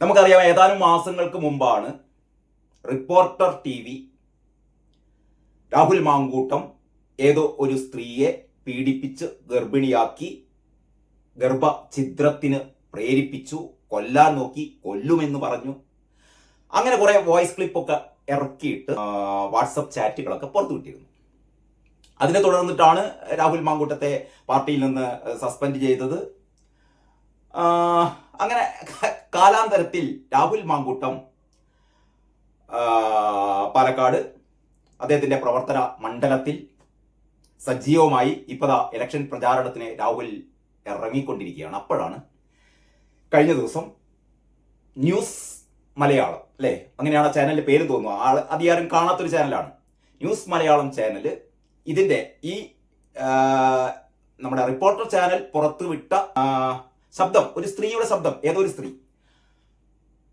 നമുക്കറിയാം ഏതാനും മാസങ്ങൾക്ക് മുമ്പാണ് reporter T V Rahul Mankoottam ഏതോ ഒരു സ്ത്രീയെ പീഡിപ്പിച്ച് ഗർഭിണിയാക്കി ഗർഭഛിദ്രത്തിന് പ്രേരിപ്പിച്ചു കൊല്ലാൻ നോക്കി കൊല്ലുമെന്ന് പറഞ്ഞു. അങ്ങനെ കുറെ വോയിസ് ക്ലിപ്പൊക്കെ ഇറക്കിയിട്ട് വാട്സപ്പ് ചാറ്റുകളൊക്കെ പുറത്തു വിട്ടിരുന്നു. അതിനെ തുടർന്നിട്ടാണ് രാഹുൽ മാങ്കൂട്ടത്തെ പാർട്ടിയിൽ നിന്ന് സസ്പെൻഡ് ചെയ്തത്. അങ്ങനെ കാലാന്തരത്തിൽ രാഹുൽ മാങ്കൂട്ടം പാലക്കാട് അദ്ദേഹത്തിന്റെ പ്രവർത്തന മണ്ഡലത്തിൽ സജീവമായി ഇപ്പതാ ഇലക്ഷൻ പ്രചാരണത്തിന് രാഹുൽ ഇറങ്ങിക്കൊണ്ടിരിക്കുകയാണ്. അപ്പോഴാണ് കഴിഞ്ഞ ദിവസം ന്യൂസ് മലയാളം അല്ലേ? അങ്ങനെയാണ് ആ ചാനലിന്റെ പേര് തോന്നുന്നു ആൾ അധികാരം കാണാത്തൊരു ചാനലാണ്. ന്യൂസ് മലയാളം ചാനൽ ഇതിന്റെ ഈ നമ്മുടെ റിപ്പോർട്ടർ ചാനൽ പുറത്തുവിട്ട ശബ്ദം ഒരു സ്ത്രീയുടെ ശബ്ദം ഏതൊരു സ്ത്രീ?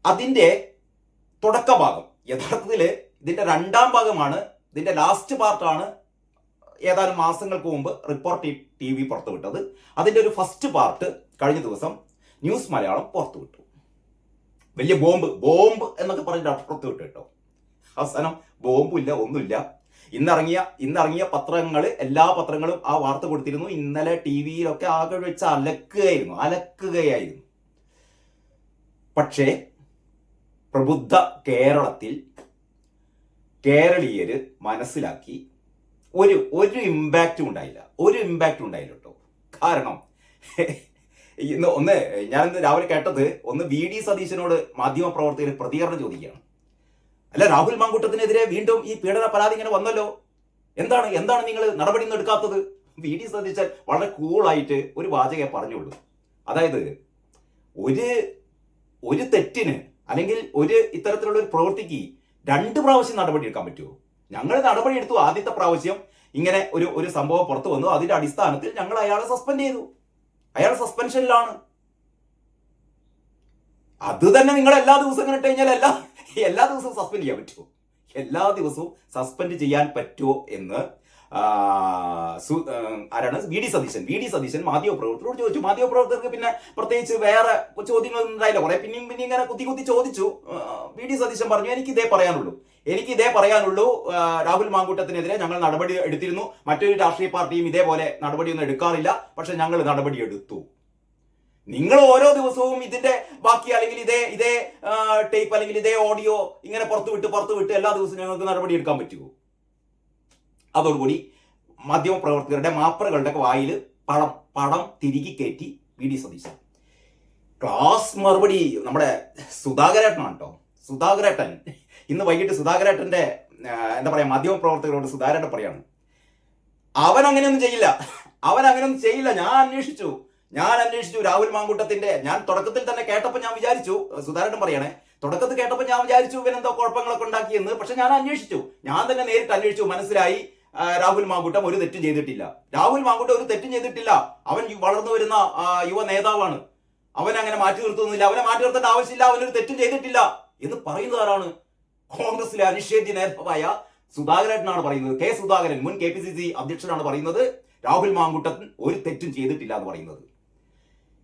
അതിന്റെ തുടക്ക ഭാഗം യഥാർത്ഥത്തിൽ ഇതിന്റെ രണ്ടാം ഭാഗമാണ് ഇതിന്റെ ലാസ്റ്റ് പാർട്ടാണ് ഏതാനും മാസങ്ങൾക്ക് മുമ്പ് റിപ്പോർട്ട് ടി വി പുറത്തുവിട്ടത് അതിന്റെ ഒരു ഫസ്റ്റ് പാർട്ട് കഴിഞ്ഞ ദിവസം ന്യൂസ് മലയാളം പുറത്തുവിട്ടു വലിയ ബോംബ് ബോംബ് എന്നൊക്കെ പറഞ്ഞിട്ട് പുറത്തുവിട്ടു കേട്ടോ. അവസാനം ബോംബില്ല ഒന്നുമില്ല. ഇന്നിറങ്ങിയ ഇന്നിറങ്ങിയ പത്രങ്ങൾ എല്ലാ പത്രങ്ങളും ആ വാർത്ത കൊടുത്തിരുന്നു. ഇന്നലെ ടി വിയിലൊക്കെ ആകെ വെച്ച് അലക്കുകയായിരുന്നു അലക്കുകയായിരുന്നു. പക്ഷേ പ്രബുദ്ധ കേരളത്തിൽ കേരളീയര് മനസ്സിലാക്കി ഒരു ഒരു ഇമ്പാക്റ്റും ഉണ്ടായില്ല. ഒരു ഇമ്പാക്റ്റും ഉണ്ടായില്ല കേട്ടോ. കാരണം ഇന്ന് ഒന്ന് ഞാൻ ഇന്ന് രാവിലെ കേട്ടത് ഒന്ന് വി ഡി സതീശനോട് മാധ്യമ പ്രവർത്തകർ പ്രതികരണം ചോദിക്കുകയാണ്. അല്ല രാഹുൽ മാങ്കൂട്ടത്തിനെതിരെ വീണ്ടും ഈ പീഡന പരാതി ഇങ്ങനെ വന്നല്ലോ. എന്താണ് എന്താണ് നിങ്ങൾ നടപടി ഒന്നും എടുക്കാത്തത്? വി ഡി സതീശൻ വളരെ കൂളായിട്ട് ഒരു വാചകയെ പറഞ്ഞുള്ളൂ. അതായത് ഒരു ഒരു തെറ്റിന് അല്ലെങ്കിൽ ഒരു ഇത്തരത്തിലുള്ള ഒരു പ്രവൃത്തിക്ക് രണ്ട് പ്രാവശ്യം നടപടി എടുക്കാൻ പറ്റുമോ? ഞങ്ങൾ നടപടി എടുത്തു ആദ്യത്തെ പ്രാവശ്യം ഇങ്ങനെ ഒരു ഒരു സംഭവം പുറത്തു വന്നു. അതിന്റെ അടിസ്ഥാനത്തിൽ ഞങ്ങൾ അയാളെ സസ്പെൻഡ് ചെയ്തു. അയാൾ സസ്പെൻഷനിലാണ് അത് തന്നെ നിങ്ങൾ എല്ലാ ദിവസവും ഇട്ട് കഴിഞ്ഞാൽ എല്ലാ എല്ലാ ദിവസവും സസ്പെൻഡ് ചെയ്യാൻ പറ്റുമോ? എല്ലാ ദിവസവും സസ്പെൻഡ് ചെയ്യാൻ പറ്റുമോ എന്ന് ആരാണ്? V D Satheesan. V D Satheesan മാധ്യമപ്രവർത്തകരോട് ചോദിച്ചു. മാധ്യമപ്രവർത്തകർക്ക് പിന്നെ പ്രത്യേകിച്ച് വേറെ ചോദ്യങ്ങൾ ഉണ്ടായില്ല. കുറെ പിന്നെയും പിന്നെ ഇങ്ങനെ കുത്തി കുത്തി ചോദിച്ചു. വി ഡി സതീശൻ പറഞ്ഞു എനിക്ക് ഇതേ പറയാനുള്ളൂ. എനിക്ക് ഇതേ പറയാനുള്ളൂ രാഹുൽ മാങ്കൂട്ടത്തിനെതിരെ ഞങ്ങൾ നടപടി എടുത്തിരുന്നു. മറ്റൊരു രാഷ്ട്രീയ പാർട്ടിയും ഇതേപോലെ നടപടിയൊന്നും എടുക്കാറില്ല. പക്ഷെ ഞങ്ങൾ നടപടി എടുത്തു. നിങ്ങൾ ഓരോ ദിവസവും ഇതിന്റെ ബാക്കി അല്ലെങ്കിൽ ഇതേ ഇതേ ടേപ്പ് അല്ലെങ്കിൽ ഇതേ ഓഡിയോ ഇങ്ങനെ പുറത്തു വിട്ട് പുറത്തു വിട്ട് എല്ലാ ദിവസവും ഞങ്ങൾക്ക് നടപടി എടുക്കാൻ പറ്റുമോ? അതോടുകൂടി മാധ്യമപ്രവർത്തകരുടെ മാപ്രകളുടെ വായിൽ പണം പണം തിരികെ കയറ്റി വി ഡി സതീശൻ. ക്ലാസ് മറുപടി നമ്മുടെ സുധാകരേട്ടനാണ് കേട്ടോ സുധാകരേട്ടൻ ഇന്ന് വൈകിട്ട് സുധാകരേട്ടന്റെ എന്താ പറയാ മാധ്യമപ്രവർത്തകരോട് സുധാകരേട്ടൻ പറയാണ് അവൻ അങ്ങനെയൊന്നും ചെയ്യില്ല. അവൻ അങ്ങനെയൊന്നും ചെയ്യില്ല. ഞാൻ അന്വേഷിച്ചു. ഞാൻ അന്വേഷിച്ചു രാഹുൽ മാങ്കൂട്ടത്തിന്റെ. ഞാൻ തുടക്കത്തിൽ തന്നെ കേട്ടപ്പോൾ ഞാൻ വിചാരിച്ചു സുധാകരൻ പറയണേ തുടക്കത്തിൽ കേട്ടപ്പോൾ ഞാൻ വിചാരിച്ചു ഇവനെന്തോ കുഴപ്പങ്ങളൊക്കെ ഉണ്ടാക്കിയെന്ന് പക്ഷെ ഞാൻ അന്വേഷിച്ചു. ഞാൻ തന്നെ നേരിട്ട് അന്വേഷിച്ചു മനസ്സിലായി രാഹുൽ മാങ്കൂട്ടം ഒരു തെറ്റും ചെയ്തിട്ടില്ല. രാഹുൽ മാങ്കൂട്ടം ഒരു തെറ്റും ചെയ്തിട്ടില്ല. അവൻ വളർന്നു വരുന്ന യുവ നേതാവാണ്. അവൻ അങ്ങനെ മാറ്റി നിർത്തുന്നില്ല. അവനെ മാറ്റി നിർത്തേണ്ട ആവശ്യമില്ല. അവനൊരു തെറ്റും ചെയ്തിട്ടില്ല എന്ന് പറയുന്നത് ആരാണ്? കോൺഗ്രസിലെ അനിഷേധ്യ നേതാവായ സുധാകരനാണ് പറയുന്നത്. കെ സുധാകരൻ മുൻ കെ പി സി സി അധ്യക്ഷനാണ് പറയുന്നത്. രാഹുൽ മാങ്കുട്ടൻ ഒരു തെറ്റും ചെയ്തിട്ടില്ല എന്ന് പറയുന്നത്.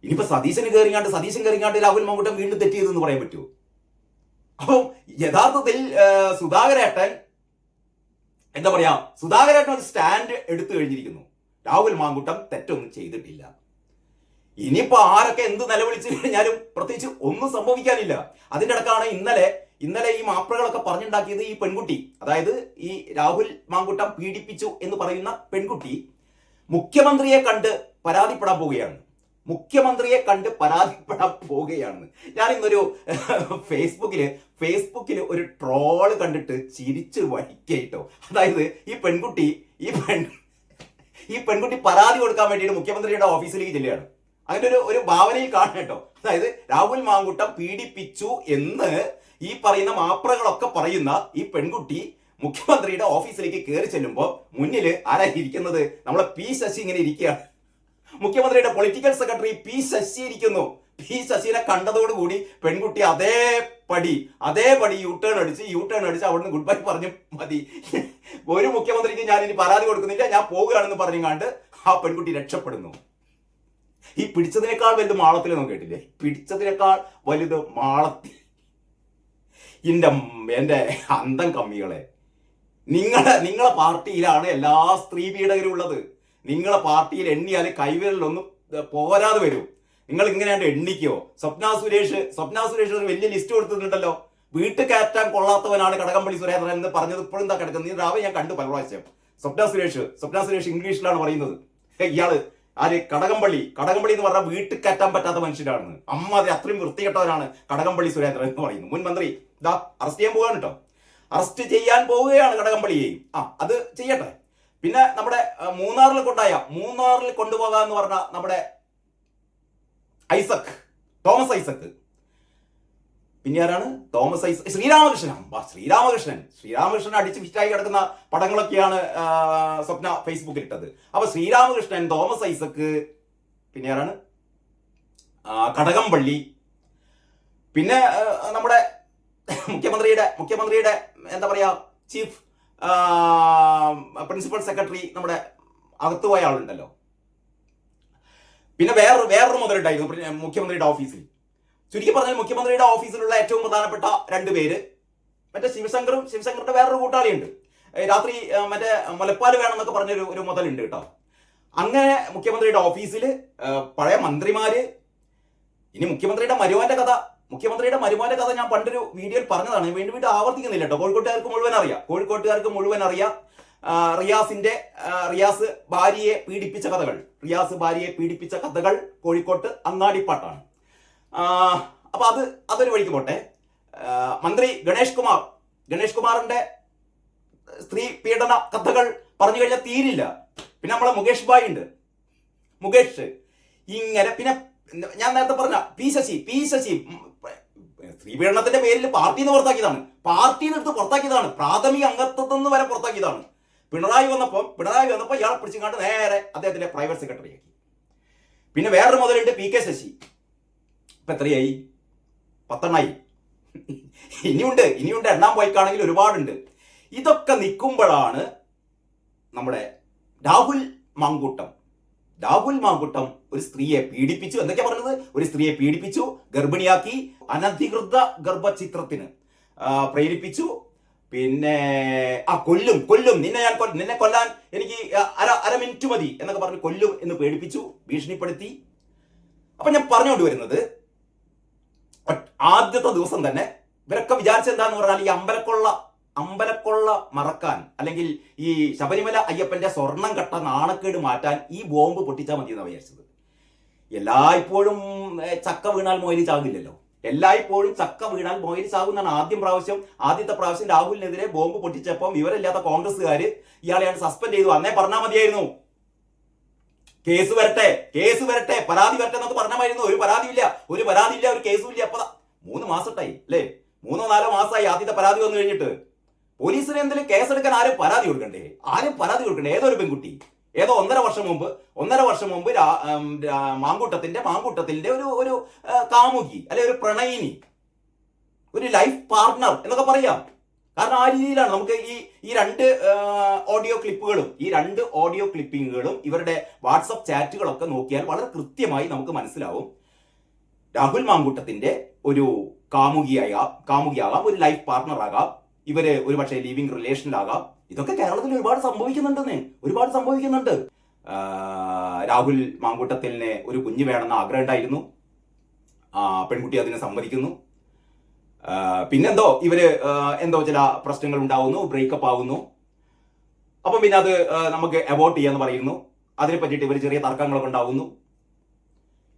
ഇനിയിപ്പോ സതീശന് കയറിങ്ങാണ്ട് സതീശൻ കയറിങ്ങാണ്ട് രാഹുൽ മമ്മൂട്ടം വീണ്ടും തെറ്റ് ചെയ്തെന്ന് പറയാൻ പറ്റുമോ അപ്പം യഥാർത്ഥത്തിൽ സുധാകരേട്ടൻ എന്താ പറയാ സുധാകരേട്ടൻ ഒരു സ്റ്റാൻഡ് എടുത്തു കഴിഞ്ഞിരിക്കുന്നു. രാഹുൽ മാങ്കുട്ടം തെറ്റൊന്നും ചെയ്തിട്ടില്ല. ഇനിയിപ്പോ ആരൊക്കെ എന്ത് നിലവിളിച്ചു കഴിഞ്ഞാലും പ്രത്യേകിച്ച് ഒന്നും സംഭവിക്കാനില്ല. അതിന്റെ ഇടക്കാണ് ഇന്നലെ ഇന്നലെ ഈ മാപ്പിളകളൊക്കെ പറഞ്ഞുണ്ടാക്കിയത് ഈ പെൺകുട്ടി. അതായത് ഈ രാഹുൽ മാങ്കുട്ടം പീഡിപ്പിച്ചു എന്ന് പറയുന്ന പെൺകുട്ടി മുഖ്യമന്ത്രിയെ കണ്ട് പരാതിപ്പെടാൻ പോവുകയാണ്. മുഖ്യമന്ത്രിയെ കണ്ട് പരാതിപ്പെടാൻ പോവുകയാണ്. ഞാൻ ഇന്നൊരു ഫേസ്ബുക്കിൽ ഫേസ്ബുക്കിൽ ഒരു ട്രോൾ കണ്ടിട്ട് ചിരിച്ചു വഹിക്കേട്ടോ അതായത് ഈ പെൺകുട്ടി ഈ പെൺ ഈ പെൺകുട്ടി പരാതി കൊടുക്കാൻ വേണ്ടിയിട്ട് മുഖ്യമന്ത്രിയുടെ ഓഫീസിലേക്ക് ചെല്ലുകയാണ്. അങ്ങനെ ഒരു ഒരു ഭാവനയിൽ കാണണം കേട്ടോ. അതായത് രാഹുൽ മാങ്കുട്ടം പീഡിപ്പിച്ചു എന്ന് ഈ പറയുന്ന മാപ്രകളൊക്കെ പറയുന്ന ഈ പെൺകുട്ടി മുഖ്യമന്ത്രിയുടെ ഓഫീസിലേക്ക് കയറി ചെല്ലുമ്പോൾ മുന്നിൽ ആരായിരിക്കുന്നത്? നമ്മളെ പി ശശി ഇങ്ങനെ ഇരിക്കുകയാണ്. മുഖ്യമന്ത്രിയുടെ പൊളിറ്റിക്കൽ സെക്രട്ടറി പി ശശി ഇരിക്കുന്നു. പി ശശിനെ കണ്ടതോടുകൂടി പെൺകുട്ടി അതേ പടി അതേ പടി യു ടേൺ അടിച്ച് യു ടേൺ അടിച്ച് അവിടുന്ന് ഗുഡ് ബൈ പറഞ്ഞു മതി. ഒരു മുഖ്യമന്ത്രിക്ക് ഞാൻ ഇനി പരാതി കൊടുക്കുന്നില്ല. ഞാൻ പോവുകയാണെന്ന് പറഞ്ഞു കാണ്ട് ആ പെൺകുട്ടി രക്ഷപ്പെടുന്നു. ഈ പിടിച്ചതിനേക്കാൾ വലുത് മാളത്തിൽ ഒന്നും കേട്ടില്ലേ? പിടിച്ചതിനേക്കാൾ വലുത് മാളത്തിൽ. എന്റെ എന്റെ അന്തം കമ്മികളെ. നിങ്ങളെ നിങ്ങളെ പാർട്ടിയിലാണ് എല്ലാ സ്ത്രീ പീഡകരും ഉള്ളത്. നിങ്ങളെ പാർട്ടിയിൽ എണ്ണിയാൽ കൈവിരലൊന്നും പോരാതെ വരും. നിങ്ങൾ ഇങ്ങനെയാണ്ട് എണ്ണിക്കോ. സ്വപ്ന സുരേഷ് സ്വപ്ന സുരേഷ് ഒരു വലിയ ലിസ്റ്റ് കൊടുത്തിട്ടുണ്ടല്ലോ. വീട്ടിൽ കയറ്റാൻ കൊള്ളാത്തവനാണ് കടകംപള്ളി സുരേന്ദ്രൻ എന്ന് പറഞ്ഞത് ഇപ്പോഴും എന്താ കിടക്കുന്നത്? ഈ രാവിലെ ഞാൻ കണ്ടു പല പ്രാവശ്യം. സ്വപ്ന സുരേഷ് സ്വപ്ന സുരേഷ് ഇംഗ്ലീഷിലാണ് പറയുന്നത്. ഇയാൾ ആര്? കടകംപള്ളി. കടകംപള്ളി എന്ന് പറഞ്ഞാൽ വീട്ടിൽ കയറ്റാൻ പറ്റാത്ത മനുഷ്യരാണ്. അമ്മ അത് അത്രയും വൃത്തികെട്ടവനാണ് കടകംപള്ളി സുരേന്ദ്രൻ എന്ന് പറയുന്നത്. മുൻ മന്ത്രി ഇതാ അറസ്റ്റ് ചെയ്യാൻ പോവുകയാണ് കേട്ടോ അറസ്റ്റ് ചെയ്യാൻ പോവുകയാണ് കടകംപള്ളിയെയും ആ അത് ചെയ്യട്ടെ. പിന്നെ നമ്മുടെ മൂന്നാറിൽ കൊണ്ടായ മൂന്നാറിൽ കൊണ്ടുപോകാന്ന് പറഞ്ഞ നമ്മുടെ ഐസക് തോമസ് ഐസക് പിന്നെ ആരാണ്? തോമസ് ഐസക് ശ്രീരാമകൃഷ്ണൻ. ശ്രീരാമകൃഷ്ണൻ. ശ്രീരാമകൃഷ്ണൻ അടിച്ച് ഫിറ്റായി കിടക്കുന്ന പടങ്ങളൊക്കെയാണ് സ്വപ്ന ഫേസ്ബുക്കിൽ ഇട്ടത്. അപ്പൊ ശ്രീരാമകൃഷ്ണൻ തോമസ് ഐസക് പിന്നെ ആരാണ്? കടകംപള്ളി. പിന്നെ നമ്മുടെ മുഖ്യമന്ത്രിയുടെ മുഖ്യമന്ത്രിയുടെ എന്താ പറയാ ചീഫ് പ്രിൻസിപ്പൽ സെക്രട്ടറി നമ്മുടെ അകത്ത് പോയ ആളുണ്ടല്ലോ. പിന്നെ വേറൊരു വേറൊരു മുതലുണ്ടായിരുന്നു മുഖ്യമന്ത്രിയുടെ ഓഫീസിൽ. ചുരുക്കി പറഞ്ഞാൽ മുഖ്യമന്ത്രിയുടെ ഓഫീസിലുള്ള ഏറ്റവും പ്രധാനപ്പെട്ട രണ്ട് പേര് മറ്റേ ശിവശങ്കറും ശിവശങ്കറിന്റെ വേറൊരു കൂട്ടാളിയുണ്ട്. രാത്രി മറ്റേ മുലപ്പാൽ വേണമെന്നൊക്കെ പറഞ്ഞൊരു ഒരു മുതലുണ്ട് കേട്ടോ. അങ്ങനെ മുഖ്യമന്ത്രിയുടെ ഓഫീസിൽ പഴയ മന്ത്രിമാര് ഇനി മുഖ്യമന്ത്രിയുടെ മരുവാന്റെ കഥ മുഖ്യമന്ത്രിയുടെ മരുമാന്റെ കഥ ഞാൻ പണ്ടൊരു വീഡിയോയിൽ പറഞ്ഞതാണ്. വീണ്ടും വീണ്ടും ആവർത്തിക്കുന്നില്ല കേട്ടോ. കോഴിക്കോട്ടുകാർക്ക് മുഴുവൻ അറിയാം. കോഴിക്കോട്ടുകാർക്ക് മുഴുവൻ അറിയാം. റിയാസിന്റെ റിയാസ് ഭാര്യയെ പീഡിപ്പിച്ച കഥകൾ. റിയാസ് ഭാര്യയെ പീഡിപ്പിച്ച കഥകൾ കോഴിക്കോട്ട് അങ്ങാടിപ്പാട്ടാണ്. അപ്പൊ അത് അതൊരു വഴിക്ക് പോട്ടെ. മന്ത്രി ഗണേഷ് കുമാർ. ഗണേഷ് കുമാറിന്റെ സ്ത്രീ പീഡന കഥകൾ പറഞ്ഞു കഴിഞ്ഞാൽ തീരില്ല. പിന്നെ നമ്മളെ മുകേഷ് ഭായ് ഉണ്ട്. മുകേഷ്. ഇങ്ങനെ പിന്നെ ഞാൻ നേരത്തെ പറഞ്ഞ പി ശശി പി ശശി ഉം, സ്ത്രീ പീഡനത്തിന്റെ പേരിൽ പാർട്ടിയിൽ നിന്ന് പുറത്താക്കിയതാണ്. പാർട്ടിയിൽ നിന്ന് എടുത്ത് പുറത്താക്കിയതാണ്. പ്രാഥമിക അംഗത്വത്തിൽ നിന്ന് വരെ പുറത്താക്കിയതാണ്. പിണറായി വന്നപ്പോൾ പിണറായി വന്നപ്പോൾ ഇയാളെ പിടിച്ചുകൊണ്ട് നേരെ അദ്ദേഹത്തിന്റെ പ്രൈവറ്റ് സെക്രട്ടറി ആക്കി. പിന്നെ വേറൊരു മുതലുണ്ട് പി കെ ശശി. ഇപ്പൊ എത്രയായി? പത്തെണ്ണായി. ഇനിയുണ്ട് ഇനിയുണ്ട്. എണ്ണാൻ പോയിക്കാണെങ്കിൽ ഒരുപാടുണ്ട്. ഇതൊക്കെ നിൽക്കുമ്പോഴാണ് നമ്മുടെ രാഹുൽ മാങ്കൂട്ടം. രാഹുൽ മാങ്കുട്ടം ഒരു സ്ത്രീയെ പീഡിപ്പിച്ചു. എന്തൊക്കെയാ പറഞ്ഞത്? ഒരു സ്ത്രീയെ പീഡിപ്പിച്ചു ഗർഭിണിയാക്കി അനധികൃത ഗർഭചിത്രത്തിന് പ്രേരിപ്പിച്ചു. പിന്നെ ആ കൊല്ലും കൊല്ലും നിന്നെ ഞാൻ നിന്നെ കൊല്ലാൻ എനിക്ക് അര അര മിനിറ്റ് മതി എന്നൊക്കെ പറഞ്ഞ് കൊല്ലും എന്ന് പേടിപ്പിച്ചു ഭീഷണിപ്പെടുത്തി. അപ്പൊ ഞാൻ പറഞ്ഞുകൊണ്ട് വരുന്നത് ആദ്യത്തെ ദിവസം തന്നെ ഇവരൊക്കെ വിചാരിച്ചെന്താന്ന് പറഞ്ഞാൽ ഈ അമ്പലക്കൊള്ള അമ്പലക്കൊള്ള മറക്കാൻ അല്ലെങ്കിൽ ഈ ശബരിമല അയ്യപ്പന്റെ സ്വർണം കട്ട നാണക്കേട് മാറ്റാൻ ഈ ബോംബ് പൊട്ടിച്ചാൽ മതി എന്നാണ് വിചാരിച്ചത്. എല്ലായ്പ്പോഴും ചക്ക വീണാൽ മൊയിൽ ചാകില്ലല്ലോ എല്ലായ്പ്പോഴും ചക്ക വീണാൽ മൊയിൽ ചാകുന്നാണ് ആദ്യം പ്രാവശ്യം ആദ്യത്തെ പ്രാവശ്യം രാഹുലിനെതിരെ ബോംബ് പൊട്ടിച്ചപ്പം വിവരമില്ലാത്ത കോൺഗ്രസ്സുകാര് ഇയാളെയാണ് സസ്പെൻഡ് ചെയ്തു. അന്നേ പറഞ്ഞാൽ മതിയായിരുന്നു. കേസ് വരട്ടെ കേസ് വരട്ടെ പരാതി വരട്ടെ എന്നൊക്കെ പറഞ്ഞമായിരുന്നു ഒരു പരാതിയില്ല ഒരു പരാതിയില്ല ഒരു കേസും ഇല്ല. അപ്പൊ മൂന്ന് മാസത്തായി അല്ലേ? മൂന്നോ നാലോ മാസമായി ആദ്യത്തെ പരാതി വന്നു കഴിഞ്ഞിട്ട്. പോലീസിന് എന്തെങ്കിലും കേസെടുക്കാൻ ആരും പരാതി കൊടുക്കണ്ടേ? ആരും പരാതി കൊടുക്കണ്ടേ? ഏതൊരു പെൺകുട്ടി? ഏതോ ഒന്നര വർഷം മുമ്പ് ഒന്നര വർഷം മുമ്പ് മാങ്കൂട്ടത്തിന്റെ മാങ്കൂട്ടത്തിന്റെ ഒരു ഒരു കാമുകി അല്ലെ ഒരു പ്രണയിനി ഒരു ലൈഫ് പാർട്ട്ണർ എന്നൊക്കെ പറയാം. കാരണം ആ രീതിയിലാണ് നമുക്ക് ഈ ഈ രണ്ട് ഓഡിയോ ക്ലിപ്പുകളും ഈ രണ്ട് ഓഡിയോ ക്ലിപ്പിങ്ങുകളും ഇവരുടെ വാട്സപ്പ് ചാറ്റുകളൊക്കെ നോക്കിയാൽ വളരെ കൃത്യമായി നമുക്ക് മനസ്സിലാവും. രാഹുൽ മാങ്കൂട്ടത്തിന്റെ ഒരു കാമുകിയായ കാമുകിയാകാം ഒരു ലൈഫ് പാർട്ട്ണർ ആകാം ഇവർ ഒരു പക്ഷേ ലിവിങ് റിലേഷനിലാകാം ഇതൊക്കെ കേരളത്തിൽ ഒരുപാട് സംഭവിക്കുന്നുണ്ടെന്നേ. ഒരുപാട് സംഭവിക്കുന്നുണ്ട്. രാഹുൽ മാങ്കൂട്ടത്തിന് ഒരു കുഞ്ഞ് വേണമെന്ന് ആഗ്രഹം ഉണ്ടായിരുന്നു. പെൺകുട്ടി അതിനെ സമ്മതിക്കുന്നു. പിന്നെന്തോ ഇവർ എന്തോ ചില പ്രശ്നങ്ങൾ ഉണ്ടാവുന്നു ബ്രേക്കപ്പ് ആവുന്നു. അപ്പം പിന്നെ അത് നമുക്ക് അവോട്ട് ചെയ്യാന്ന് പറയുന്നു. അതിനെ പറ്റിയിട്ട് ഇവർ ചെറിയ തർക്കങ്ങളൊക്കെ ഉണ്ടാവുന്നു.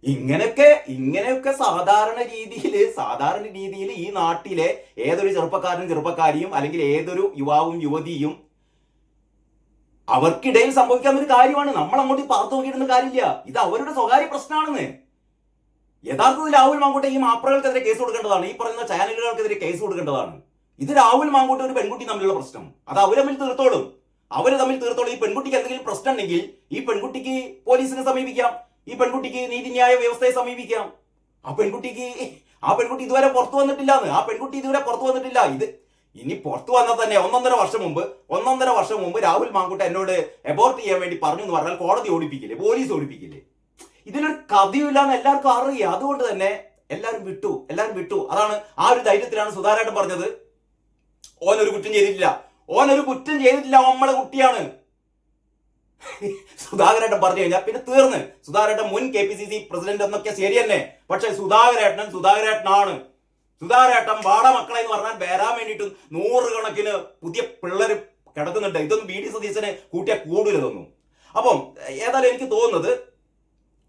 ഇങ്ങനെയൊക്കെ ഇങ്ങനെയൊക്കെ സാധാരണ രീതിയിൽ സാധാരണ രീതിയിൽ ഈ നാട്ടിലെ ഏതൊരു ചെറുപ്പക്കാരനും ചെറുപ്പക്കാരിയും അല്ലെങ്കിൽ ഏതൊരു യുവാവും യുവതിയും അവർക്കിടയിൽ സംഭവിക്കാവുന്ന ഒരു കാര്യമാണ്. നമ്മൾ അങ്ങോട്ട് പാർത്തു നോക്കിയിരുന്ന കാര്യമില്ല. ഇത് അവരുടെ സ്വകാര്യ പ്രശ്നമാണെന്ന്. യഥാർത്ഥത്തിൽ രാഹുൽ മാങ്കൂട്ടെ ഈ മാപ്രകൾക്കെതിരെ കേസ് കൊടുക്കേണ്ടതാണ്. ഈ പറയുന്ന ചാനലുകൾക്കെതിരെ കേസ് കൊടുക്കേണ്ടതാണ്. ഇത് രാഹുൽ മാങ്കൂട്ടെ ഒരു പെൺകുട്ടി തമ്മിലുള്ള പ്രശ്നം. അത് അവർ തമ്മിൽ തീർത്തോളും. അവർ തമ്മിൽ തീർത്തോളും. ഈ പെൺകുട്ടിക്ക് എന്തെങ്കിലും പ്രശ്നം ഉണ്ടെങ്കിൽ ഈ പെൺകുട്ടിക്ക് പോലീസിനെ സമീപിക്കാം. ഈ പെൺകുട്ടിക്ക് നീതിന്യായ വ്യവസ്ഥയെ സമീപിക്കാം. ആ പെൺകുട്ടിക്ക് ആ പെൺകുട്ടി ഇതുവരെ പുറത്തു വന്നിട്ടില്ല എന്ന് ആ പെൺകുട്ടി ഇതുവരെ പുറത്തു വന്നിട്ടില്ല. ഇത് ഇനി പുറത്തു വന്നാൽ തന്നെ ഒന്നൊന്നര വർഷം മുമ്പ് ഒന്നൊന്നര വർഷം മുമ്പ് രാഹുൽ മാങ്കുട്ട എന്നോട് അബോർട്ട് ചെയ്യാൻ വേണ്ടി പറഞ്ഞു എന്ന് പറഞ്ഞാൽ കോടതി ഓടിപ്പിക്കില്ലേ? പോലീസ് ഓടിപ്പിക്കില്ലേ? ഇതിനൊരു കഥയില്ല എന്ന് എല്ലാവർക്കും അറിയാം. അതുകൊണ്ട് തന്നെ എല്ലാവരും വിട്ടു. എല്ലാവരും വിട്ടു. അതാണ് ആ ഒരു ധൈര്യത്തിലാണ് സുധാരായിട്ട് പറഞ്ഞത്. ഓനൊരു കുറ്റം ചെയ്തിട്ടില്ല. ഓനൊരു കുറ്റം ചെയ്തിട്ടില്ല. നമ്മളെ കുട്ടിയാണ്. സുധാകരേട്ടൻ പറഞ്ഞു കഴിഞ്ഞാൽ പിന്നെ തീർന്ന്. സുധാകരേട്ടൻ മുൻ K P C C president എന്നൊക്കെ ശരി തന്നെ പക്ഷെ സുധാകരേട്ടൻ സുധാകരേട്ടനാണ്. സുധാകരേട്ടൻ വാട മക്കളെ എന്ന് പറഞ്ഞാൽ വരാൻ വേണ്ടിയിട്ട് നൂറുകണക്കിന് പുതിയ പിള്ളേർ കിടക്കുന്നുണ്ട്. ഇതൊന്നും ബി ഡി സതീശനെ കൂട്ടിയ കൂടുതലൊന്നും അപ്പം ഏതായാലും എനിക്ക് തോന്നുന്നത്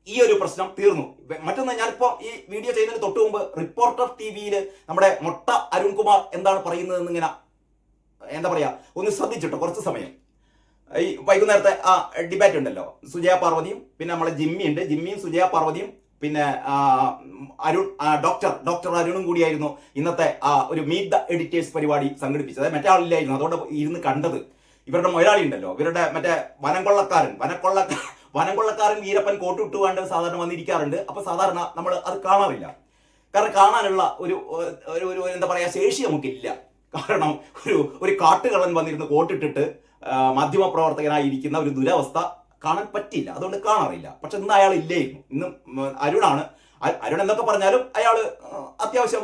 ഈ ഒരു പ്രശ്നം തീർന്നു. മറ്റൊന്ന് ഞാനിപ്പോ ഈ വീഡിയോ ചെയ്യുന്നതിന് തൊട്ട് മുമ്പ് റിപ്പോർട്ടർ ടി വിയിൽ നമ്മുടെ മൊട്ട അരുൺകുമാർ എന്താണ് പറയുന്നതെന്ന് ഇങ്ങനെ എന്താ പറയാ ഒന്ന് ശ്രദ്ധിച്ചിട്ടോ കുറച്ച് സമയം. ഈ വൈകുന്നേരത്തെ ആ ഡിബേറ്റ് ഉണ്ടല്ലോ. സുജയ പാർവതിയും പിന്നെ നമ്മളെ ജിമ്മി ഉണ്ട്. ജിമ്മിയും സുജയ പാർവതിയും പിന്നെ അരുൺ ഡോക്ടർ ഡോക്ടർ അരുണും കൂടിയായിരുന്നു ഇന്നത്തെ ഒരു മീറ്റ് ദ എഡിറ്റേഴ്സ് പരിപാടി സംഘടിപ്പിച്ചത്. മറ്റേ ആളില്ലായിരുന്നു. അതോടെ ഇരുന്ന് കണ്ടത്. ഇവരുടെ മൊഴിലാളി ഉണ്ടല്ലോ. ഇവരുടെ മറ്റേ വനംകൊള്ളക്കാരൻ വനക്കൊള്ള വനംകൊള്ളക്കാരൻ വീരപ്പൻ കോട്ട് കോട്ടിട്ടുകൊണ്ട് സാധാരണ വന്നിരിക്കാറുണ്ട്. അപ്പൊ സാധാരണ നമ്മൾ അത് കാണാറില്ല. കാരണം കാണാനുള്ള ഒരു ഒരു എന്താ പറയാ ശേഷി നമുക്കില്ല. കാരണം ഒരു ഒരു കാട്ടുകള്ളൻ വന്നിരുന്ന് കോട്ടിട്ടിട്ട് മാധ്യമപ്രവർത്തകനായിരിക്കുന്ന ഒരു ദുരവസ്ഥ കാണാൻ പറ്റില്ല അതുകൊണ്ട് കാണാറില്ല. പക്ഷെ ഇന്ന് അയാൾ ഇല്ലായിരുന്നു. ഇന്ന് അരുണാണ്. അരുൺ എന്നൊക്കെ പറഞ്ഞാലും അയാൾ അത്യാവശ്യം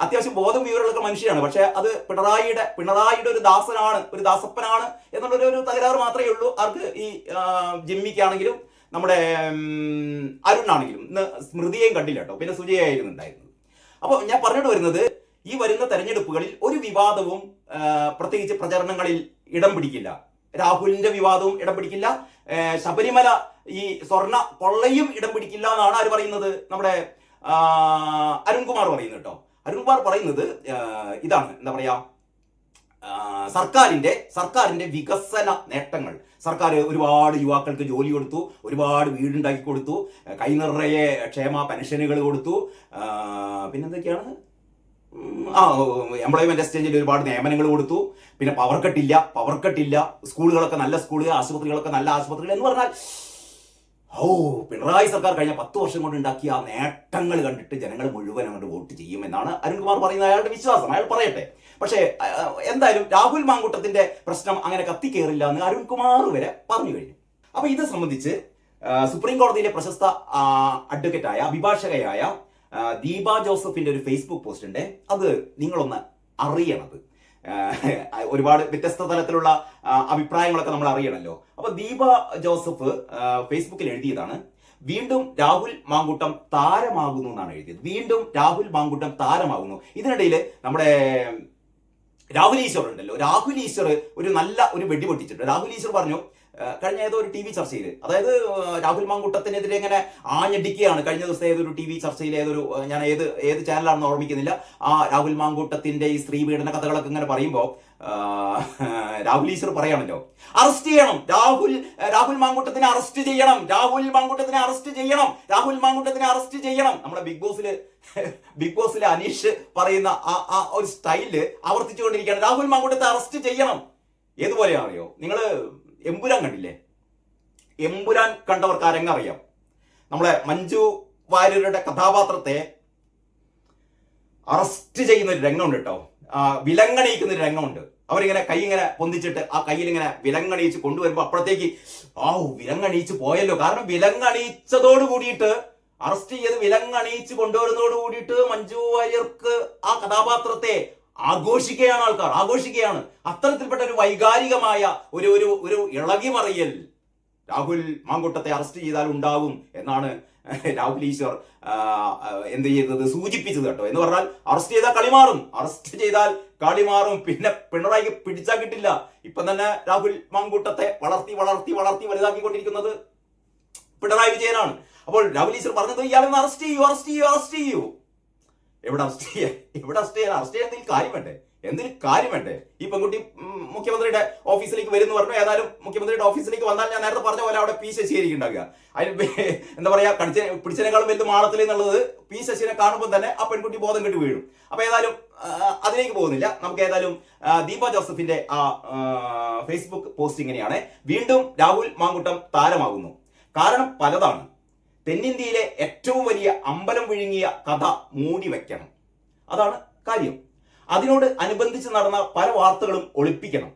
അത്യാവശ്യം ബോധം വിവരമുള്ള മനുഷ്യനാണ്. പക്ഷെ അത് പിണറായിയുടെ പിണറായിയുടെ ഒരു ദാസനാണ് ഒരു ദാസപ്പനാണ് എന്നുള്ളൊരു ഒരു തകരാറ് മാത്രമേ ഉള്ളൂ. അവർക്ക് ഈ ജിമ്മിക്കാണെങ്കിലും നമ്മുടെ അരുണാണെങ്കിലും. ഇന്ന് സ്മൃതിയെയും കണ്ടില്ല കേട്ടോ. പിന്നെ സുജയായിരുന്നു ഉണ്ടായിരുന്നത്. അപ്പോൾ ഞാൻ പറഞ്ഞിട്ട് വരുന്നത് ഈ വരുന്ന തെരഞ്ഞെടുപ്പുകളിൽ ഒരു വിവാദവും പ്രത്യേകിച്ച് പ്രചരണങ്ങളിൽ ഇടം പിടിക്കില്ല. രാഹുലിന്റെ വിവാദവും ഇടം പിടിക്കില്ല. ശബരിമല ഈ സ്വർണ കൊള്ളയും ഇടം പിടിക്കില്ല എന്നാണ് ആര് പറയുന്നത്? നമ്മുടെ അരുൺകുമാർ പറയുന്നത് കേട്ടോ. അരുൺകുമാർ പറയുന്നത് ഇതാണ്. എന്താ പറയാ? സർക്കാരിന്റെ സർക്കാരിന്റെ വികസന നേട്ടങ്ങൾ. സർക്കാർ ഒരുപാട് യുവാക്കൾക്ക് ജോലി കൊടുത്തു ഒരുപാട് വീടുണ്ടാക്കി കൊടുത്തു കൈനിറയെ ക്ഷേമ പെൻഷനുകൾ കൊടുത്തു പിന്നെന്തൊക്കെയാണ്? ആ എംപ്ലോയ്മെന്റ് എക്സ്ചേഞ്ചിൽ ഒരുപാട് നിയമനങ്ങൾ കൊടുത്തു. പിന്നെ പവർ കട്ടില്ല പവർ കട്ടില്ല സ്കൂളുകളൊക്കെ നല്ല സ്കൂളുകൾ ആശുപത്രികളൊക്കെ നല്ല ആശുപത്രികൾ എന്ന് പറഞ്ഞാൽ ഓ പിണറായി സർക്കാർ കഴിഞ്ഞ പത്ത് വർഷം കൊണ്ട് ഉണ്ടാക്കിയ ആ നേട്ടങ്ങൾ കണ്ടിട്ട് ജനങ്ങൾ മുഴുവൻ അങ്ങോട്ട് വോട്ട് ചെയ്യുമെന്നാണ് അരുൺകുമാർ പറയുന്നത്. അയാളുടെ വിശ്വാസം അയാൾ പറയട്ടെ. പക്ഷേ എന്തായാലും രാഹുൽ മാങ്കൂട്ടത്തിന്റെ പ്രശ്നം അങ്ങനെ കത്തിക്കേറില്ല എന്ന് അരുൺകുമാർ വരെ പറഞ്ഞു കഴിഞ്ഞു. അപ്പൊ ഇത് സംബന്ധിച്ച് സുപ്രീം കോടതിയിലെ പ്രശസ്ത അഡ്വക്കേറ്റായ അഭിഭാഷകയായ ദീപ ജോസഫിന്റെ ഒരു ഫേസ്ബുക്ക് പോസ്റ്റ് ഉണ്ട്. അത് നിങ്ങളൊന്ന് അറിയണത്. ഒരുപാട് വ്യത്യസ്ത തലത്തിലുള്ള അഭിപ്രായങ്ങളൊക്കെ നമ്മൾ അറിയണമല്ലോ അപ്പൊ ദീപ ജോസഫ് ഫേസ്ബുക്കിൽ എഴുതിയതാണ് വീണ്ടും രാഹുൽ മാങ്കുട്ടം താരമാകുന്നു എന്നാണ് എഴുതിയത്. വീണ്ടും രാഹുൽ മാങ്കുട്ടം താരമാകുന്നു. ഇതിനിടയിൽ നമ്മുടെ രാഹുൽ ഈശ്വർ ഉണ്ടല്ലോ. രാഹുൽ ഈശ്വർ ഒരു നല്ല ഒരു വെടി പൊട്ടിച്ചിട്ടുണ്ട്. രാഹുൽ ഈശ്വർ പറഞ്ഞു കഴിഞ്ഞ ഏതോ ഒരു ടി വി ചർച്ചയിൽ അതായത് രാഹുൽ മാങ്കുട്ടത്തിനെതിരെ ഇങ്ങനെ ആഞ്ഞടിക്കുകയാണ്. കഴിഞ്ഞ ദിവസം ഏതൊരു ടി വി ചർച്ചയിൽ ഏതൊരു ഞാൻ ഏത് ഏത് ചാനലാണെന്ന് ഓർമ്മിക്കുന്നില്ല. ആ രാഹുൽ മാങ്കൂട്ടത്തിന്റെ ഈ സ്ത്രീ പീഡന കഥകളൊക്കെ ഇങ്ങനെ പറയുമ്പോൾ രാഹുൽ ഈശ്വർ പറയാണല്ലോ അറസ്റ്റ് ചെയ്യണം. രാഹുൽ രാഹുൽ മാങ്കൂട്ടത്തിനെ അറസ്റ്റ് ചെയ്യണം. രാഹുൽ മാങ്കൂട്ടത്തിനെ അറസ്റ്റ് ചെയ്യണം. രാഹുൽ മാങ്കൂട്ടത്തിനെ അറസ്റ്റ് ചെയ്യണം. നമ്മുടെ ബിഗ് ബോസിൽ ബിഗ് ബോസിലെ അനീഷ് പറയുന്ന ആ ആ ഒരു സ്റ്റൈലിൽ ആവർത്തിച്ചുകൊണ്ടിരിക്കുകയാണ്. രാഹുൽ മാങ്കൂട്ടത്തെ അറസ്റ്റ് ചെയ്യണം. ഏതുപോലെയാണറിയോ നിങ്ങൾ എമ്പുരാൻ കണ്ടില്ലേ? എമ്പുരാൻ കണ്ടവർക്ക് അരങ്ങറിയാം നമ്മളെ മഞ്ജു വാര്യരുടെ കഥാപാത്രത്തെ അറസ്റ്റ് ചെയ്യുന്ന ഒരു രംഗമുണ്ട് കേട്ടോ വിലങ്ങണിയിക്കുന്ന ഒരു രംഗമുണ്ട്. അവരിങ്ങനെ കൈ ഇങ്ങനെ പൊന്തിച്ചിട്ട് ആ കയ്യിൽ ഇങ്ങനെ വിലങ്ങണിയിച്ച് കൊണ്ടുവരുമ്പോൾ അപ്പോഴത്തേക്ക് ആ വിലങ്ങണിയിച്ച് പോയല്ലോ. കാരണം വിലങ്ങണിയിച്ചതോട് കൂടിയിട്ട് അറസ്റ്റ് ചെയ്ത് വിലങ്ങണിയിച്ച് കൊണ്ടുവരുന്നതോട് കൂടിയിട്ട് മഞ്ജു വാര്യർക്ക് ആ കഥാപാത്രത്തെ ആഘോഷിക്കുകയാണ് ആൾക്കാർ. ആഘോഷിക്കുകയാണ്. അത്തരത്തിൽപ്പെട്ട ഒരു വൈകാരികമായ ഒരു ഒരു ഒരു ഇളകി മറിയൽ രാഹുൽ മാങ്കൂട്ടത്തെ അറസ്റ്റ് ചെയ്താൽ ഉണ്ടാവും എന്നാണ് രാഹുൽ ഈശ്വർ എന്ത് ചെയ്തത്? സൂചിപ്പിച്ചത് കേട്ടോ. എന്ന് പറഞ്ഞാൽ അറസ്റ്റ് ചെയ്താൽ കളി മാറും. അറസ്റ്റ് ചെയ്താൽ കളി മാറും. പിന്നെ പിണറായിക്ക് പിടിച്ചാൽ കിട്ടില്ല. ഇപ്പൊ തന്നെ രാഹുൽ മാങ്കൂട്ടത്തെ വളർത്തി വളർത്തി വളർത്തി വലുതാക്കിക്കൊണ്ടിരിക്കുന്നത് പിണറായി വിജയനാണ്. അപ്പോൾ രാഹുൽ ഈശ്വർ പറഞ്ഞത് ഇയാളെ അറസ്റ്റ് ചെയ്യൂ അറസ്റ്റ് ചെയ്യൂ അറസ്റ്റ് ചെയ്യൂ. എവിടെ അറസ്റ്റ് ചെയ്യാൻ എവിടെ അറസ്റ്റ് ചെയ്യാൻ അറസ്റ്റ് ചെയ്യാൻ എന്തെങ്കിലും കാര്യം വേണ്ടേ? എന്തിനും കാര്യം വേണ്ടേ? ഈ പെൺകുട്ടി മുഖ്യമന്ത്രിയുടെ ഓഫീസിലേക്ക് വരുന്നു പറഞ്ഞു. ഏതായാലും മുഖ്യമന്ത്രിയുടെ ഓഫീസിലേക്ക് വന്നാൽ ഞാൻ നേരത്തെ പറഞ്ഞ പോലെ അവിടെ പി ശശിയായിരിക്കും ഉണ്ടാകുക അതിന് എന്താ പറയാ കടിച്ച പിടിച്ചതിനേക്കാളും വലുത് മാളത്തിൽ എന്നുള്ളത് പി ശശിനെ കാണുമ്പോൾ തന്നെ ആ പെൺകുട്ടി ബോധം കെട്ട് വീഴും. അപ്പൊ ഏതായാലും അതിലേക്ക് പോകുന്നില്ല. നമുക്ക് ഏതായാലും ദീപ ജോസഫിന്റെ ആ, ഫേസ്ബുക്ക് പോസ്റ്റ് ഇങ്ങനെയാണ്. വീണ്ടും രാഹുൽ മാങ്കുട്ടം താരമാകുന്നു. കാരണം പലതാണ്. തെന്നിന്ത്യയിലെ ഏറ്റവും വലിയ അമ്പലം വിഴുങ്ങിയ കഥ മൂടി വയ്ക്കണം അതാണ് കാര്യം. അതിനോട് അനുബന്ധിച്ച് നടന്ന പല വാർത്തകളും ഒളിപ്പിക്കണം.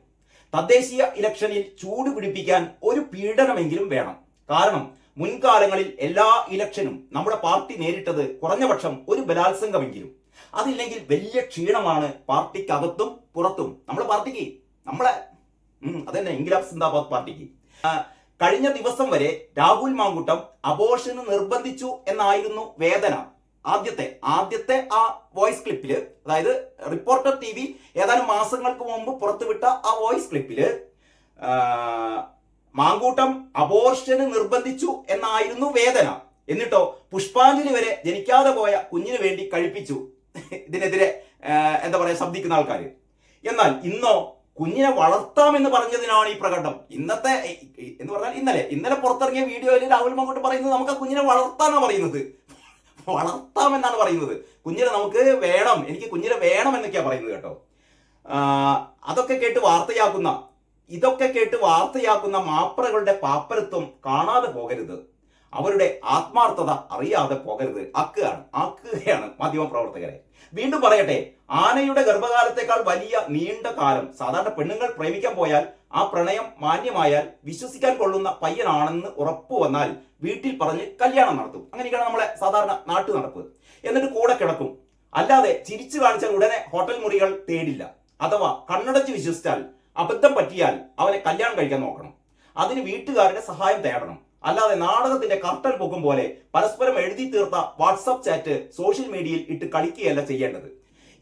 തദ്ദേശീയ ഇലക്ഷനിൽ ചൂട് പിടിപ്പിക്കാൻ ഒരു പീഡനമെങ്കിലും വേണം. കാരണം മുൻകാലങ്ങളിൽ എല്ലാ ഇലക്ഷനും നമ്മുടെ പാർട്ടി നേരിട്ടത് കുറഞ്ഞപക്ഷം ഒരു ബലാത്സംഗമെങ്കിലും. അതില്ലെങ്കിൽ വലിയ ക്ഷീണമാണ് പാർട്ടിക്കകത്തും പുറത്തും. നമ്മുടെ പാർട്ടിക്ക് നമ്മളെ അതന്നെ ഇൻഗ്ലാബ് സിന്ദാബാദ് പാർട്ടിക്ക്. കഴിഞ്ഞ ദിവസം വരെ രാഹുൽ മാങ്കുട്ടം അബോഷന് നിർബന്ധിച്ചു എന്നായിരുന്നു വേദന. ആദ്യത്തെ ആദ്യത്തെ ആ വോയിസ് ക്ലിപ്പിൽ അതായത് റിപ്പോർട്ടർ ടി വി ഏതാനും മാസങ്ങൾക്ക് മുമ്പ് പുറത്തുവിട്ട ആ വോയിസ് ക്ലിപ്പിൽ മാങ്കൂട്ടം അബോർഷന് നിർബന്ധിച്ചു എന്നായിരുന്നു വേദന. എന്നിട്ടോ പുഷ്പാഞ്ജലി വരെ ജനിക്കാതെ പോയ കുഞ്ഞിന് വേണ്ടി കഴിപ്പിച്ചു. ഇതിനെതിരെ എന്താ പറയാ ശബ്ദിക്കുന്ന ആൾക്കാർ എന്നാൽ ഇന്നോ കുഞ്ഞിനെ വളർത്താം എന്ന് പറഞ്ഞതിനാണ് ഈ പ്രകടനം. ഇന്നത്തെ എന്ന് പറഞ്ഞാൽ ഇന്നലെ ഇന്നലെ പുറത്തിറങ്ങിയ വീഡിയോയിൽ രാഹുൽ മങ്കോട്ട് പറയുന്നത് നമുക്ക് ആ കുഞ്ഞിനെ വളർത്താനാണ് പറയുന്നത്. വളർത്താം എന്നാണ് പറയുന്നത്. കുഞ്ഞിനെ നമുക്ക് വേണം എനിക്ക് കുഞ്ഞിനെ വേണം എന്നൊക്കെയാ പറയുന്നത് കേട്ടോ. അതൊക്കെ കേട്ട് വാർത്തയാക്കുന്ന ഇതൊക്കെ കേട്ട് വാർത്തയാക്കുന്ന മാപ്രകളുടെ പാപ്പരത്വം കാണാതെ പോകരുത്. അവരുടെ ആത്മാർത്ഥത അറിയാതെ പോകരുത്. ആക്കുകയാണ് ആക്കുകയാണ് മാധ്യമ പ്രവർത്തകരെ വീണ്ടും പറയട്ടെ ആനയുടെ ഗർഭകാലത്തേക്കാൾ വലിയ നീണ്ട കാലം സാധാരണ പെണ്ണുങ്ങൾ പ്രേമിക്കാൻ പോയാൽ ആ പ്രണയം മാന്യമായാൽ വിശ്വസിക്കാൻ കൊള്ളുന്ന പയ്യനാണെന്ന് ഉറപ്പു വന്നാൽ വീട്ടിൽ പറഞ്ഞ് കല്യാണം നടത്തും. അങ്ങനെയൊക്കെയാണ് നമ്മളെ സാധാരണ നാട്ടു നടപ്പ്. എന്നിട്ട് കൂടെ കിടക്കും. അല്ലാതെ ചിരിച്ചു കാണിച്ചാൽ ഉടനെ ഹോട്ടൽ മുറികൾ തേടില്ല. അഥവാ കണ്ണടച്ച് വിശ്വസിച്ചാൽ അബദ്ധം പറ്റിയാൽ അവനെ കല്യാണം കഴിക്കാൻ നോക്കണം. അതിന് വീട്ടുകാരുടെ സഹായം തേടണം. അല്ലാതെ നാടകത്തിന്റെ കർട്ടൽ പൊക്കും പോലെ പരസ്പരം എഴുതി തീർത്ത വാട്സപ്പ് ചാറ്റ് സോഷ്യൽ മീഡിയയിൽ ഇട്ട് കളിക്കുകയല്ല ചെയ്യേണ്ടത്.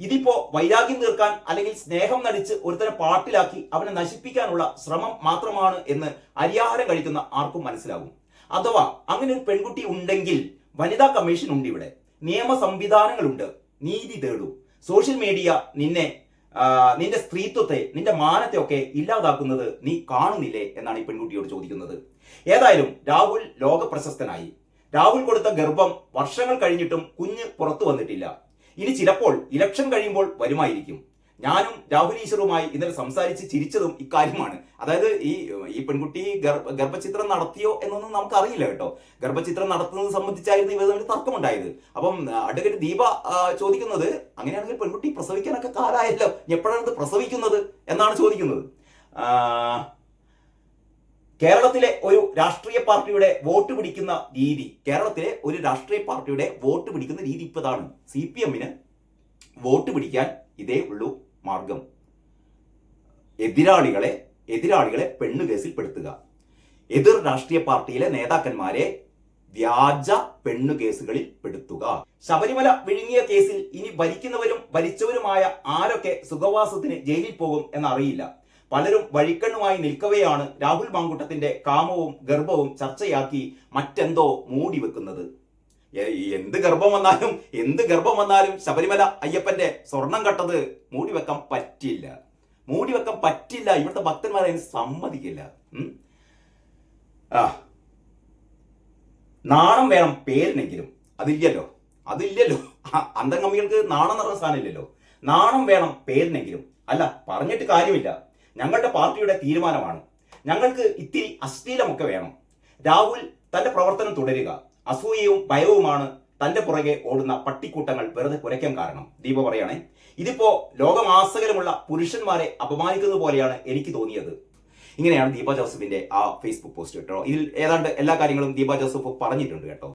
ഇതിപ്പോ വൈരാഗ്യം തീർക്കാൻ അല്ലെങ്കിൽ സ്നേഹം നടിച്ച് ഒരുത്തനെ പാട്ടിലാക്കി അവനെ നശിപ്പിക്കാനുള്ള ശ്രമം മാത്രമാണ് എന്ന് അരിയാഹാരം കഴിക്കുന്ന ആർക്കും മനസ്സിലാകും. അഥവാ അങ്ങനെ ഒരു പെൺകുട്ടി ഉണ്ടെങ്കിൽ വനിതാ കമ്മീഷൻ ഉണ്ട് ഇവിടെ. നിയമ സംവിധാനങ്ങളുണ്ട് നീതി തേടൂ. സോഷ്യൽ മീഡിയ നിന്നെ നിന്റെ സ്ത്രീത്വത്തെ നിന്റെ മാനത്തെ ഒക്കെ ഇല്ലാതാക്കുന്നത് നീ കാണുന്നില്ലേ എന്നാണ് ഈ പെൺകുട്ടിയോട് ചോദിക്കുന്നത്. ഏതായാലും രാഹുൽ ലോക പ്രശസ്തനായി രാഹുൽ കൊടുത്ത ഗർഭം വർഷങ്ങൾ കഴിഞ്ഞിട്ടും കുഞ്ഞ് പുറത്തു വന്നിട്ടില്ല. ഇനി ചിലപ്പോൾ ഇലക്ഷൻ കഴിയുമ്പോൾ വരുമായിരിക്കും. ഞാനും രാഹുൽ ഈശ്വറുമായി ഇന്നലെ സംസാരിച്ച് ചിരിച്ചതും ഇക്കാര്യമാണ്. അതായത് ഈ ഈ പെൺകുട്ടി ഗർഭ ഗർഭചിത്രം നടത്തിയോ എന്നൊന്നും നമുക്ക് അറിയില്ല കേട്ടോ. ഗർഭചിത്രം നടത്തുന്നത് സംബന്ധിച്ചായിരുന്നു ഇവർ തമ്മിൽ തർക്കമുണ്ടായത്. അപ്പം അഡ്വക്കേറ്റ് ദീപ ചോദിക്കുന്നത് അങ്ങനെയാണെങ്കിൽ പെൺകുട്ടി പ്രസവിക്കാനൊക്കെ കാലമായല്ലോ എപ്പോഴാണ് ഇത് പ്രസവിക്കുന്നത്? എന്നാണ് ചോദിക്കുന്നത്. കേരളത്തിലെ ഒരു രാഷ്ട്രീയ പാർട്ടിയുടെ വോട്ട് പിടിക്കുന്ന രീതി കേരളത്തിലെ ഒരു രാഷ്ട്രീയ പാർട്ടിയുടെ വോട്ട് പിടിക്കുന്ന രീതി ഇപ്പതാണ്. സി പി എമ്മിന് വോട്ട് പിടിക്കാൻ ഇതേ ഉള്ളൂ. മാർഗം. എതിരാളികളെ എതിരാളികളെ പെണ്ണു കേസിൽപ്പെടുത്തുക എതിർ രാഷ്ട്രീയ പാർട്ടിയിലെ നേതാക്കന്മാരെ വ്യാജ പെണ്ണു കേസുകളിൽ പെടുത്തുക. ശബരിമല വിഴുങ്ങിയ കേസിൽ ഇനി ഭരിക്കുന്നവരും ഭരിച്ചവരുമായ ആരൊക്കെ സുഖവാസത്തിന് ജയിലിൽ പോകും എന്നറിയില്ല. പലരും വഴിക്കണ്ണുമായി നിൽക്കവെയാണ് രാഹുൽ മാങ്കുട്ടത്തിന്റെ കാമവും ഗർഭവും ചർച്ചയാക്കി മറ്റെന്തോ മൂടി വെക്കുന്നത് എന്ത് ഗർഭം വന്നാലും എന്ത് ഗർഭം വന്നാലും ശബരിമല അയ്യപ്പന്റെ സ്വർണം കട്ടത് മൂടി വെക്കാൻ പറ്റില്ല മൂടി വെക്കാൻ പറ്റില്ല ഇവിടുത്തെ ഭക്തന്മാർ അതിന് സമ്മതിക്കില്ല. ആ. നാണം വേണം പേരിനെങ്കിലും. അതില്ലല്ലോ. അതില്ലല്ലോ. അന്തംഗമികൾക്ക് നാണം നിറഞ്ഞ സാധനമില്ലല്ലോ. നാണം വേണം പേരിനെങ്കിലും. അല്ല പറഞ്ഞിട്ട് കാര്യമില്ല. ഞങ്ങളുടെ പാർട്ടിയുടെ തീരുമാനമാണ്. ഞങ്ങൾക്ക് ഇത്തിരി അശ്ലീലമൊക്കെ വേണം. രാഹുൽ തന്റെ പ്രവർത്തനം തുടരുക. അസൂയയും ഭയവുമാണ് തന്റെ പുറകെ ഓടുന്ന പട്ടിക്കൂട്ടങ്ങൾ വെറുതെ കുരയ്ക്കാൻ കാരണം. ദീപ പറയാണ് ഇതിപ്പോ ലോകമാസകലമുള്ള പുരുഷന്മാരെ അപമാനിക്കുന്നത് പോലെയാണ് എനിക്ക് തോന്നിയത്. ഇങ്ങനെയാണ് ദീപ ജോസഫിന്റെ ആ ഫേസ്ബുക്ക് പോസ്റ്റ് കേട്ടോ. ഇതിൽ ഏതാണ്ട് എല്ലാ കാര്യങ്ങളും ദീപ ജോസഫ് പറഞ്ഞിട്ടുണ്ട് കേട്ടോ.